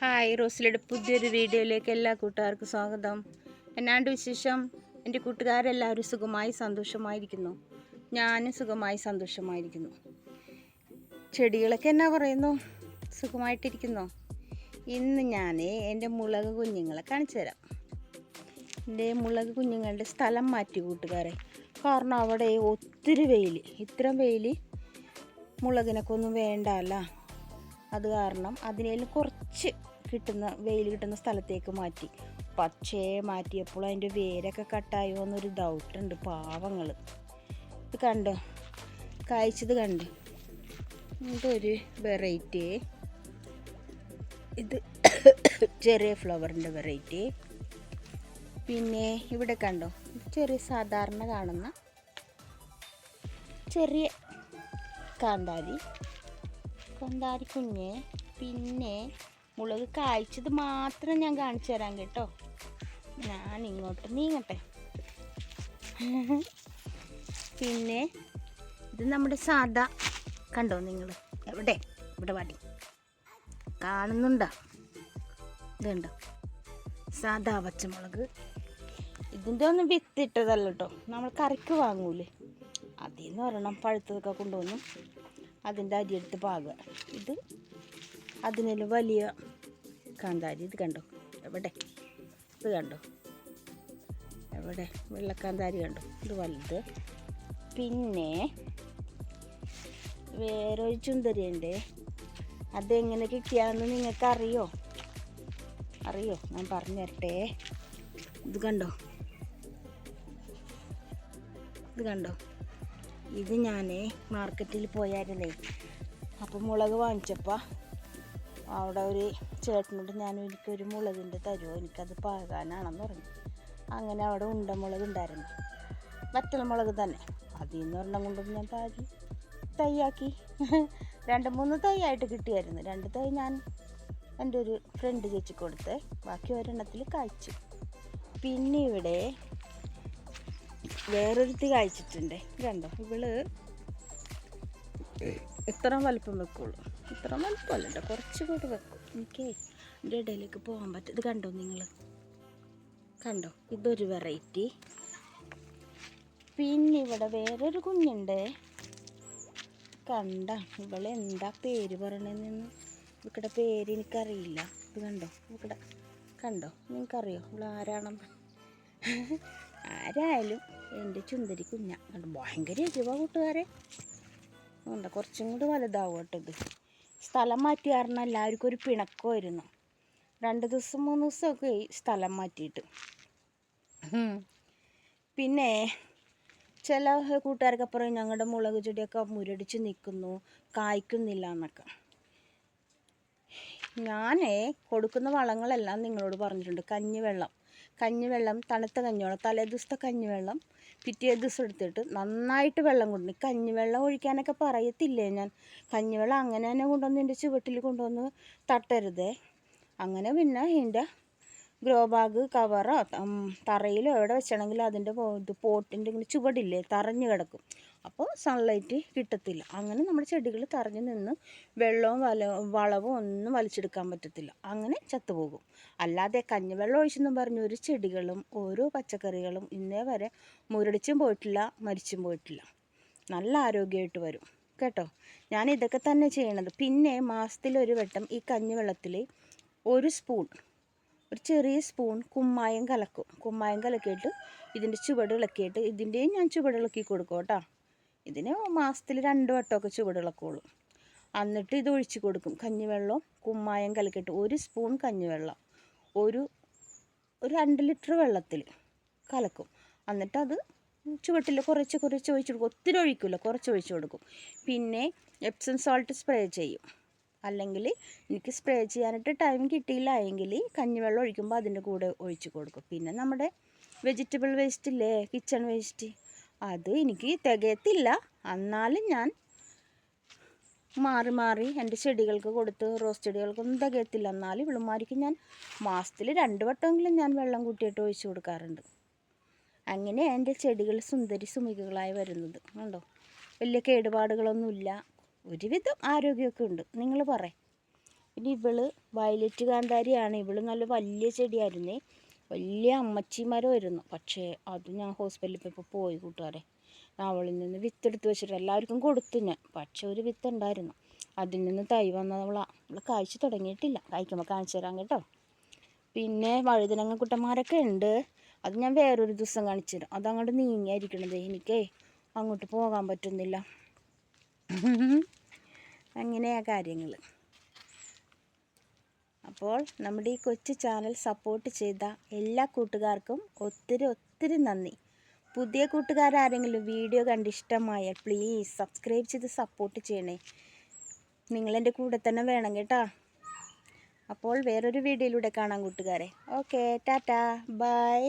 Hi റോസിലയുടെ പുതിയൊരു വീഡിയോയിലേക്ക് എല്ലാ കൂട്ടുകാർക്കും സ്വാഗതം. എന്നാണ്ട് വിശേഷം? എന്റെ കൂട്ടുകാരെല്ലാവരും സുഖമായി സന്തോഷമായിരിക്കുന്നു. ഞാനും സുഖമായി സന്തോഷമായിരിക്കുന്നു. ചെടികളൊക്കെ എന്നാ പറയുന്നു? സുഖമായിട്ടിരിക്കുന്നു? ഇന്ന് ഞാൻ എന്റെ മുളക് കുഞ്ഞുങ്ങളെ കാണിച്ചു തരാം. എന്റെ മുളക് കുഞ്ഞുങ്ങളുടെ സ്ഥലം മാറ്റി കൂട്ടുകാരെ. കാരണം അവിടെ ഒത്തിരി വെയിൽ ഇത്ര വെയിൽ മുളകിനൊക്കെ ഒന്നും വേണ്ടല്ല അത് കാരണം അതിനേലും കുറച്ച് കിട്ടുന്ന വെയിൽ കിട്ടുന്ന സ്ഥലത്തേക്ക് മാറ്റി. പക്ഷേ മാറ്റിയപ്പോൾ അതിന്റെ വേരൊക്കെ കട്ടായോ എന്നൊരു ഡൗട്ടുണ്ട് പാവങ്ങൾ ഇത് കണ്ടോ? കായ്ച്ചത് കണ്ട്. ഇതൊരു വെറൈറ്റി ഇത് ചെറിയ ഫ്ലവറിന്റെ വെറൈറ്റി പിന്നെ ഇവിടെ കണ്ടോ? ചെറിയ സാധാരണ കാണുന്ന ചെറിയ കാന്താരി. കാന്താരി കുഞ്ഞ്. പിന്നെ മുളക് കായ്ച്ചത് മാത്രം ഞാൻ കാണിച്ചു തരാം കേട്ടോ. ഞാൻ ഇങ്ങോട്ട് നീങ്ങട്ടെ. പിന്നെ ഇത് നമ്മുടെ സാദാ കണ്ടോ നിങ്ങൾ എവിടെ? ഇവിടെ വാടി. കാണുന്നുണ്ടോ? ഇതുണ്ടോ സാദാ പച്ചമുളക്. ഇതിന്റെ ഒന്നും വിത്തിട്ടതല്ല കേട്ടോ. നമ്മൾ കറിക്ക് വാങ്ങൂലേ. അതിൽ നിന്ന് ഒരെണ്ണം പഴുത്തതൊക്കെ കൊണ്ടുവന്നു അതിന്റെ അരിയെടുത്ത് പാകുക ഇത് അതിനെല്ലാം വലിയ കാന്താരി. ഇത് കണ്ടോ? എവിടെ? ഇത് കണ്ടോ? എവിടെ? വെള്ളക്കാന്താരി കണ്ടോ? ഇത് വലുത്. പിന്നെ വേറൊരു ചുന്തരിയുണ്ട്. അതെങ്ങനെ കിട്ടിയാന്ന് നിങ്ങൾക്ക് അറിയോ? അറിയോ ഞാൻ പറഞ്ഞു തരട്ടെ. ഇത് കണ്ടോ? ഇത് കണ്ടോ? ഇത് ഞാൻ മാർക്കറ്റിൽ പോയായിരുന്നേ അപ്പം മുളക് വാങ്ങിച്ചപ്പോൾ അവിടെ ഒരു ചേട്ടനോട് ഞാൻ എനിക്കൊരു മുളകിന്റെ തരുമോ? എനിക്കത് പാകാനാണെന്ന് പറഞ്ഞു. അങ്ങനെ അവിടെ ഉണ്ടമുളക് ഉണ്ടായിരുന്നു. വറ്റൽ മുളക് തന്നെ. അതിൽ നിന്ന് ഒരെണ്ണം കൊണ്ടും ഞാൻ പാകി തൈയാക്കി. രണ്ട് മൂന്ന് തൈയായിട്ട് കിട്ടിയായിരുന്നു. രണ്ട് തൈ ഞാൻ എന്റെ ഒരു ഫ്രണ്ട് ചേച്ചി കൊടുത്ത് ബാക്കി ഒരെണ്ണത്തിൽ കായ്ച്ചു. പിന്നെ ഇവിടെ വേറൊരുത്തി കായ്ച്ചിട്ടുണ്ട്. കണ്ടോ? ഇവൾ ഇത്ര വലുപ്പം വെക്കുള്ളൂ? ഇത്ര മലപ്പല്ല കുറച്ച് കൂടി വെക്കും. എനിക്ക് എന്റെ ഇടയിലേക്ക് പോകാൻ പറ്റും. ഇത് കണ്ടോ നിങ്ങൾ കണ്ടോ? ഇതൊരു വെറൈറ്റി പിന്നെ ഇവിടെ വേറൊരു കുഞ്ഞുണ്ട്. കണ്ട ഇവളെ എന്താ പേര് പറയണതെന്ന് ഇവക്കടെ പേര് എനിക്കറിയില്ല. ഇത് കണ്ടോ? ഇവക്കടെ കണ്ടോ? നിങ്ങൾക്കറിയോ? ഇവൾ ആരാണെന്ന്? ആരായാലും എന്റെ ചുന്തരി കുഞ്ഞ. ഭയങ്കര ഇരുവാ കൂട്ടുകാരെ. ഉണ്ട് കുറച്ചും കൂടി വലുതാവും കേട്ടോ ഇത്. സ്ഥലം മാറ്റി കാരണം എല്ലാവർക്കും ഒരു പിണക്കമായിരുന്നു. രണ്ട് ദിവസം മൂന്ന് ദിവസമൊക്കെ ആയി സ്ഥലം മാറ്റിയിട്ട്. പിന്നെ ചില കൂട്ടുകാരൊക്കെ പറയും ഞങ്ങളുടെ മുളക് ചെടിയൊക്കെ മുരടിച്ച് നിൽക്കുന്നു കായ്ക്കുന്നില്ല എന്നൊക്കെ. ഞാൻ കൊടുക്കുന്ന വളങ്ങളെല്ലാം നിങ്ങളോട് പറഞ്ഞിട്ടുണ്ട്. കഞ്ഞിവെള്ളം. കഞ്ഞിവെള്ളം തണുത്ത കഞ്ഞിവെള്ളം തലേ ദിവസത്തെ കഞ്ഞിവെള്ളം പിറ്റേ ദിവസം എടുത്തിട്ട് നന്നായിട്ട് വെള്ളം കൊണ്ടു കഞ്ഞിവെള്ളം ഒഴിക്കാനൊക്കെ പറയത്തില്ലേ ഞാൻ? കഞ്ഞിവെള്ളം അങ്ങനെ തന്നെ കൊണ്ടുവന്ന് എന്റെ ചുവട്ടിൽ കൊണ്ടുവന്ന് തട്ടരുതേ. അങ്ങനെ പിന്നെ എന്റെ ഗ്രോ ബാഗ് കവറോ തറയിലോ എവിടെ വെച്ചാണെങ്കിലും അതിന്റെ ഇത് പോട്ടിന്റെ ഇങ്ങനെ ചുവടില്ലേ തറഞ്ഞു കിടക്കും. അപ്പോൾ സൺലൈറ്റ് കിട്ടത്തില്ല. അങ്ങനെ നമ്മുടെ ചെടികൾ തറഞ്ഞു നിന്ന് വെള്ളവും വല വളവും ഒന്നും വലിച്ചെടുക്കാൻ പറ്റത്തില്ല. അങ്ങനെ ചത്തുപോകും. അല്ലാതെ കഞ്ഞിവെള്ളം ഒഴിച്ചെന്നും പറഞ്ഞ് ഒരു ചെടികളും ഓരോ പച്ചക്കറികളും ഇന്നേ വരെ മുരടിച്ചും പോയിട്ടില്ല മരിച്ചും പോയിട്ടില്ല. നല്ല ആരോഗ്യമായിട്ട് വരും. കേട്ടോ? ഞാൻ ഇതൊക്കെ തന്നെ ചെയ്യണത്. പിന്നെ മാസത്തിലൊരു വട്ടം ഈ കഞ്ഞിവെള്ളത്തിൽ ഒരു സ്പൂൺ ഒരു ചെറിയ സ്പൂൺ കുമ്മായം കലക്കും. കുമ്മായം കലക്കിയിട്ട് ഇതിന്റെ ചുവട് ഇളക്കിയിട്ട് ഇതിന്റെയും ഞാൻ ചുവട് ഇളക്കി കൊടുക്കും കേട്ടോ. ഇതിന് മാസത്തിൽ രണ്ട് വട്ടമൊക്കെ ചുവട് ഇളക്കുള്ളൂ. എന്നിട്ട് ഇത് ഒഴിച്ച് കൊടുക്കും. കഞ്ഞിവെള്ളം കുമ്മായം കലക്കിയിട്ട് ഒരു സ്പൂൺ കഞ്ഞിവെള്ളം ഒരു ഒരു രണ്ട് ലിറ്റർ വെള്ളത്തിൽ കലക്കും. എന്നിട്ട് അത് ചുവട്ടിൽ കുറച്ച് കുറച്ച് ഒഴിച്ച് കൊടുക്കും. ഒത്തിരി ഒഴിക്കില്ല കുറച്ച് ഒഴിച്ച് കൊടുക്കും. പിന്നെ എപ്സം സോൾട്ട് സ്പ്രേ ചെയ്യും. അല്ലെങ്കിൽ എനിക്ക് സ്പ്രേ ചെയ്യാനായിട്ട് ടൈം കിട്ടിയില്ല എങ്കിൽ കഞ്ഞിവെള്ളം ഒഴിക്കുമ്പോൾ അതിന്റെ കൂടെ ഒഴിച്ച് കൊടുക്കും. പിന്നെ നമ്മുടെ വെജിറ്റബിൾ വേസ്റ്റ് ഇല്ലേ കിച്ചൺ വേസ്റ്റ് അത് എനിക്ക് തികയത്തില്ല. എന്നാലും ഞാൻ മാറി മാറി എന്റെ ചെടികൾക്ക് കൊടുത്ത് റോസ് ചെടികൾക്കൊന്നും തികയത്തില്ല. എന്നാലും ഇവളുമാർക്ക് ഞാൻ മാസത്തിൽ രണ്ട് വട്ടമെങ്കിലും ഞാൻ വെള്ളം കൂട്ടിയിട്ട് ഒഴിച്ചു കൊടുക്കാറുണ്ട്. അങ്ങനെ എന്റെ ചെടികൾ സുന്ദരി സുമികകളായി വരുന്നത്. കണ്ടോ? വലിയ കേടുപാടുകളൊന്നുമില്ല. ഒരുവിധം ആരോഗ്യമൊക്കെ ഉണ്ട്. നിങ്ങൾ പറ പിന്നെ ഇവൾ വയലറ്റ് കാന്താരിയാണ്. ഇവൾ നല്ല വലിയ ചെടിയായിരുന്നേ. വലിയ അമ്മച്ചിമാരുമായിരുന്നു. പക്ഷേ അത് ഞാൻ ഹോസ്പിറ്റലിൽ പോയപ്പോൾ പോയി കൂട്ടുകാരെ. അവളിൽ നിന്ന് വിത്തെടുത്ത് വെച്ചിട്ട് എല്ലാവർക്കും കൊടുത്തു ഞാൻ. പക്ഷേ ഒരു വിത്ത് ഉണ്ടായിരുന്നു അതിൽ നിന്ന് തൈ വന്നവളാണ് അവൾ കായ്ച്ചു തുടങ്ങിയിട്ടില്ല. കായ്ക്കുമ്പോൾ കാണിച്ചു തരാം കേട്ടോ. പിന്നെ വഴുതനങ്ങ കുട്ടന്മാരൊക്കെ ഉണ്ട്. അത് ഞാൻ വേറൊരു ദിവസം കാണിച്ചു തരാം. അതങ്ങോട്ട് നീങ്ങിയായിരിക്കണത് എനിക്കേ. അങ്ങോട്ട് പോകാൻ പറ്റുന്നില്ല. അങ്ങനെയാ കാര്യങ്ങൾ അപ്പോൾ നമ്മുടെ ഈ കൊച്ചു ചാനൽ സപ്പോർട്ട് ചെയ്ത എല്ലാ കൂട്ടുകാർക്കും ഒത്തിരി ഒത്തിരി നന്ദി. പുതിയ കൂട്ടുകാരാരെങ്കിലും വീഡിയോ കണ്ട് ഇഷ്ടമായാൽ പ്ലീസ് സബ്സ്ക്രൈബ് ചെയ്ത് സപ്പോർട്ട് ചെയ്യണേ. നിങ്ങളെന്റെ കൂടെ തന്നെ വേണം കേട്ടോ. അപ്പോൾ വേറൊരു വീഡിയോയിലൂടെ കാണാം കൂട്ടുകാരെ. ഓക്കെ ടാറ്റാ. ബൈ